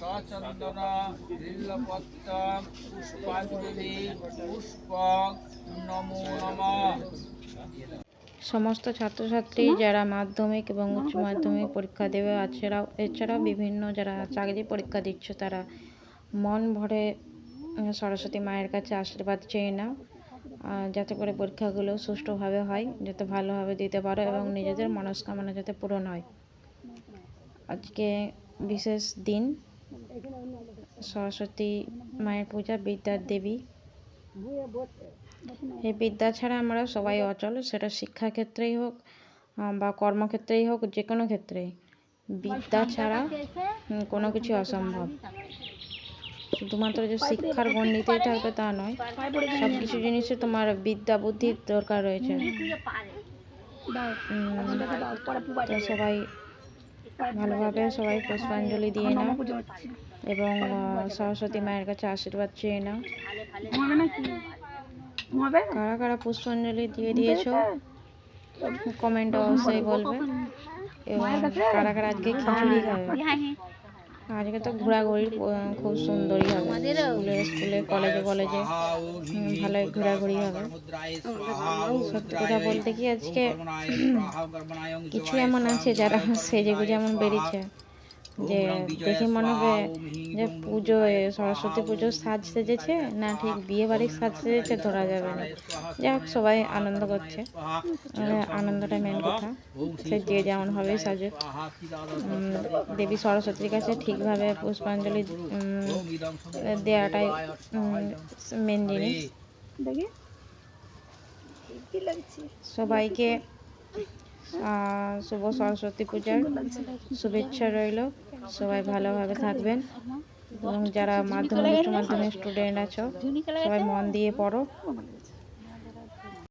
সচন্দন বিল্লপত্র পুষ্পাঞ্জলি পুষ্প নমো নমঃ সমস্ত ছাত্রছাত্রী যারা মাধ্যমিক এবং উচ্চ মাধ্যমিক পরীক্ষা দেবে এছাড়াও এছাড়াও বিভিন্ন যারা চাকরি পরীক্ষা দিচ্ছ তারা মন ভরে সরস্বতী মায়ের কাছে আশীর্বাদ চেয়ে নাও। যাতে করে পরীক্ষাগুলো সুষ্ঠুভাবে হয়, যাতে ভালোভাবে দিতে পারো এবং নিজেদের মনস্কামনা যাতে পূরণ হয়। আজকে বিশেষ দিন, সরস্বতী মায়ের পূজা বিদ্যার দেবী। এই বিদ্যা ছাড়া আমরা সবাই অচল, সেটা শিক্ষাক্ষেত্রেই হোক বা কর্মক্ষেত্রেই হোক, যে কোনো ক্ষেত্রেই। বিদ্যা ছাড়া কোনো কিছু অসম্ভব। শুধুমাত্র যে শিক্ষার গণ্ডিতেই থাকবে তা নয় সব কিছু জিনিসে তোমার বিদ্যা, বুদ্ধির দরকার রয়েছে। তো সবাই ভালোভাবে সবাই পুষ্পাঞ্জলি দিয়ে নাও এবং সরস্বতী মায়ের কাছে আশীর্বাদ চেয়ে নাও। কারা কারা পুষ্পাঞ্জলি দিয়ে দিয়েছ? কমেন্ট অবশ্যই বলবে। এবং কারা কারা আজকে খিচুড়ি খাবে? আজকে তো ঘোরাঘুরি খুব সুন্দরই হবে। স্কুলে স্কুলে কলেজে কলেজে ভালোই ঘোরাঘুরি হবে। সত্যি কথা বলতে কি আজকে কিছু এমন আছে যারা সেজে গুজে এমন বেরিয়েছে। যে দেখে মনে হবে যে পুজো সরস্বতী পুজোর সাজ সেজেছে? না ঠিক বিয়ে বাড়ির সাজ সেজেছে ধরা যাবে না। যাই হোক সবাই আনন্দ করছে। আহ, আনন্দটা মেন কথা। সে যে যেমন ভাবে সাজে। দেবী সরস্বতীর কাছে ঠিকভাবে পুষ্পাঞ্জলি দেওয়াটাই মেন জিনিস। সবাইকে শুভ সরস্বতী পূজার শুভেচ্ছা রইল। সবাই ভালোভাবে থাকবেন। এবং যারা মাধ্যমিক উচ্চ মাধ্যমিক স্টুডেন্ট আছো, সবাই মন দিয়ে পড়ো।